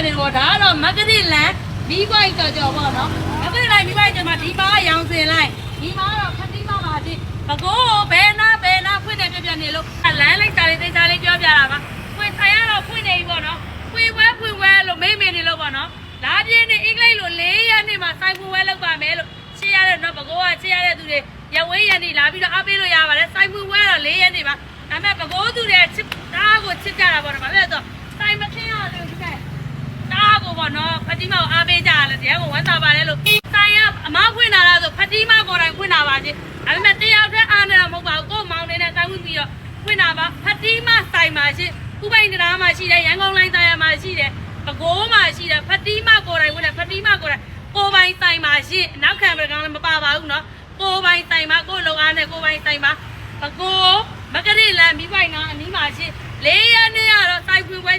ပြနေတော့ဒါကတော့မဂရီလန်ဘီဘိုက်ကြော်ကြော်ပေါ့နော်မဂရီလန်ဘီဘိုက်ကြော်မှာဒီမှာရောင်စင်လိုက်ဒီမှာတော့ခတိမပါသေးဘကိုးဘယ်နာဘယ်နာဖွင့်နေပြပြနေလို့လမ်းလိုက်တာလေးသိချာလေးပြောပြတာပါဖွင့်ထိုင်ရတော့ဖွင့်နေပြီပေါ့နော်ဖွင့်ဝဲဖွင့်ဝဲလို့မိမ့်မိန်နေလို့ပေါ့နော်လာပြင်းနေအင်္ဂလိပ်လို၄ရက်နေမှာစိုက်ဖွင့်ဝဲလုပ်ပါမယ်လို့ရှင်းရတဲ့နော်ဘကိုးကရှင်းရတဲ့သူတွေရဝင်းရနေလာပြီးတော့အားပေးလို့ရပါတယ်စိုက်ဖွင့်ဝဲတော့၄ရက်နေပါဒါပေမဲ့ဘကိုးသူတွေချစ်တားကိုချစ်ကြတာပေါ့နော်ဘာဖြစ်လဲဆိုတော့စိုက်မခင်းရလို့ဒီကဲ တားကိုပေါ့နော်ဖ တိမကိုအားပေးကြရတယ်တရားကိုဝမ်းသာပါတယ်လို့ဆိုင်ရအမဖွင့်လာတာဆိုဖတိမကိုယ်တိုင်ဖွင့်လာပါချင်းဒါပေမဲ့တရားအတွက်အားနေတော့မဟုတ်ပါဘူးကို့မောင်နေနဲ့တိုင်ဝင်ပြီးတော့ဖွင့်လာပါဖတိမဆိုင်ပါချင်းဥပိုင်တရားမှာရှိတယ်ရန်ကုန်လိုင်းဆိုင်ရမှာရှိတယ်ပကိုးမှာရှိတယ်ဖတိမကိုယ်တိုင်ဝင်တယ်ဖတိမကိုယ်တိုင်ကိုယ်ပိုင်ဆိုင်ပါရှိနောက်ခံပကောင်လည်းမပါပါဘူးနော်ကိုယ်ပိုင်ဆိုင်ပါကိုယ်လုံအားနဲ့ကိုယ်ပိုင်ဆိုင်ပါပကိုးမကရီလန်မိပိုင်နာအနီးမှာရှိလေးရနေရတော့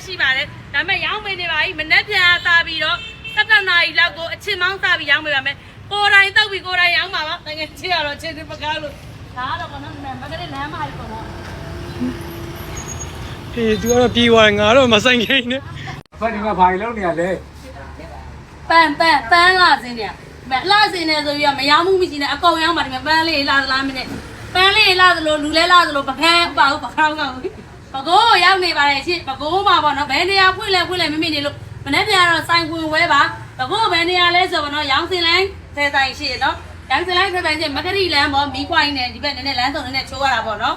စိုက်ဖွင့်ပွဲရှိပါတယ်ဒါပေမဲ့ရောင်းမနေပါဘူးမနေ့ပြန်စားပြီးတော့7နာရီလောက်ကိုအချင်းမောင်းစားပြီးရောင်းပေးပါမယ်ကိုယ်တိုင်တောက်ပြီးကိုယ်တိုင်ရောင်းပါပါတကယ်ချစ်ရတော့ချစ်တယ်ပကားလို့ဒါကတော့ကောနော်မကရီလန်မှာပေါ့နော်အေးသူကတော့ပြေးသွားတယ်ငါတော့မဆိုင်ခိန်နဲ့ဖတ်ဒီမှာဘာလို့နေရလဲပန်ပန်ပန်းလာစင်းနေမလာစင်းနေဆိုပြီးတော့မရောင်းမှုမရှိနဲ့အကောင်ရောင်းပါဒီမှာပန်းလေးလာသလားမင်းနဲ့ပန်းလေးလာသလိုလူလဲလာသလိုပကန်းပါဘူးပကောင်းကောင်း ပကိုးရောက်နေပါတယ်ရှင့်ပကိုးမှာပေါ့နော်ဘယ်နေရာဖွင့်လဲဖွင့်လဲမမိနေလို့မနေ့ပြန်တော့စိုင်ဖွင့်ဝဲပါပကိုးဘယ်နေရာလဲဆိုတော့ရောင်းစင်လိုင်းထဲဆိုင်ရှိနော်ရောင်းစင်လိုင်းထဲဆိုင်ရှိမကရီလမ်းပေါ့မီးခွိုင်းနဲ့ဒီဘက်နည်းနည်းလမ်းစုံနည်းနည်းချိုးရတာပေါ့နော်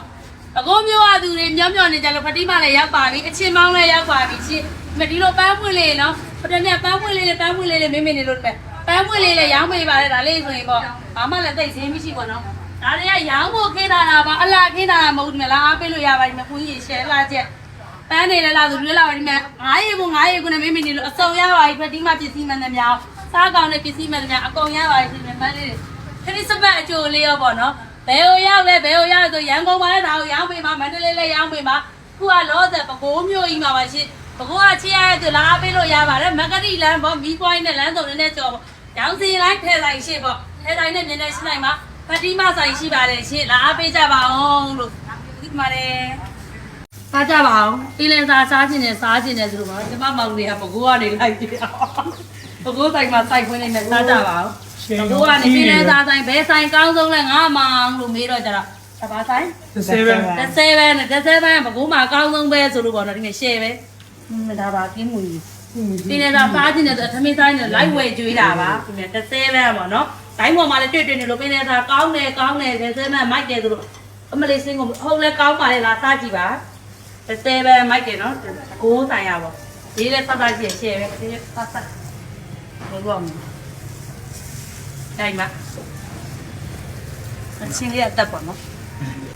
အကိုမျိုးအသူတွေမျောမျောနေကြလို့ဖတိမလည်းရောက်ပါပြီအချင်းမောင်းလည်းရောက်ပါပြီရှင်းမဒီလိုပန်းပွင့်လေးနော်ပထမပန်းပွင့်လေးနဲ့ပန်းပွင့်လေးနဲ့မင်းမင်းနေလို့ပဲပန်းပွင့်လေးလည်းရောင်းပေးပါလေဒါလေးဆိုရင်ပေါ့ဘာမှလည်းသိဈေးမရှိပါတော့ ဒါတွေကရောင်းဖို့ခင်းထားတာပါအလားခင်းထားတာမဟုတ်ဘူးမလားအားပေးလို့ရပါလိမ့်မယ်ခွင်းကြီးရှယ်လာချက်ပန်းနေလည်းလားသူလည်းလာပါလိမ့်မယ်ငါးရေကိုငါးရေကိုနဲ့မင်းမင်းနေလို့အစုံရပါပြီဖတိမပစ္စည်းမှန်တယ်များစားကောင်းတဲ့ပစ္စည်းမှန်တယ်များအကုန်ရပါပြီရှင်ပန်းလေးခရစ်စမတ်အကျိုးလေးရောပေါ့နော်ဘယ်ဟိုရောက်လဲဘယ်ဟိုရောက်ဆိုရန်ကုန်မှာလည်းဒါကိုရောင်းပေးမှာမန္တလေးလည်းရောင်းပေးမှာခုကလောဆယ်ပကိုးမျိုးကြီးမှာပါရှင်ပကိုးကချစ်ရတဲ့သူလားပေးလို့ရပါတယ်မကတိလမ်းပေါ့မီးပွိုင်းနဲ့လမ်းစုံနဲ့ကြော်ပေါ့ရောင်းစီလိုက်ထဲဆိုင်ရှိပေါ့ထဲဆိုင်နဲ့မြင်နေရှိနိုင်မှာ ပတိမဆိုင်ရှိပါတယ်ရှင်လားပေးကြပါအောင်လို့ဒီမှာလည်းစားကြပါအောင်ပြီးလင်းစားစားခြင်းနဲ့စားခြင်းနဲ့ဆိုလို့ပါကျမမောင်လေးကပကိုးကနေလိုက်ပြအောင်ပကိုးဆိုင်မှာစိုက်ခွင်းနေနဲ့စားကြပါအောင်ဘိုးကနေပြည်လဲသားဆိုင်ဘယ်ဆိုင်ကောင်းဆုံးလဲငါမောင်လို့မေးတော့ကြတော့တပါဆိုင်7တစ်ဆယ်ပဲနဲ့တစ်ဆယ်ပဲဘကိုးမှာအကောင်းဆုံးပဲဆိုလို့ပေါ့နော်ဒီနေ့ရှယ်ပဲဟင်းဒါပါကင်းမူကြီးပြည်လဲသားစားခြင်းနဲ့ဆိုသမီးဆိုင်နဲ့ live ဝယ်ကျွေးတာပါဒီနေ့တစ်ဆယ်ပဲပေါ့နော် တိုင်းပေါ်မှာလည်းတွေ့တွေ့နေလို့ပြည်လဲသားကောင်းတယ်ကောင်းတယ်တစ်ဆယ်ပဲမိုက်တယ်ဆိုလို့အမလေးစင်းကိုဟုတ်လဲကောင်းပါလေလားစားကြည့်ပါတစ်ဆယ်ပဲမိုက်တယ်နော်ကိုးဆိုင်ရပါဒီလဲဆက်စားကြည့်ရှယ်ပဲဒီဆက်ဆက်ဘယ်လိုအောင်တိုင်းမှာအချင်းလေးအသက်ပေါ့နော်